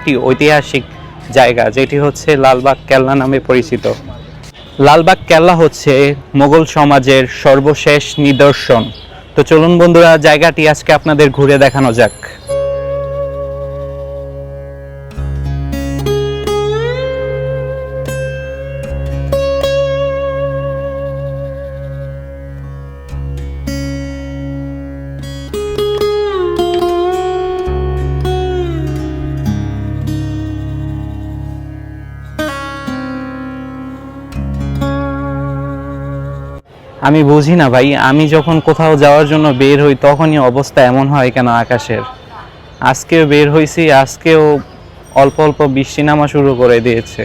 একটি ঐতিহাসিক জায়গা, যেটি হচ্ছে লালবাগ কেল্লা নামে পরিচিত। লালবাগ কেল্লা হচ্ছে মোগল সমাজের সর্বশেষ নিদর্শন। তো চলুন বন্ধুরা, জায়গাটি আজকে আপনাদের ঘুরে দেখানো যাক। আমি বুঝি না ভাই, আমি যখন কোথাও যাওয়ার জন্য বের হই তখনই অবস্থা এমন হয় কেন আকাশের? আজকেও বের হয়েছি আজকেও অল্প অল্প বৃষ্টি নামা শুরু করে দিয়েছে।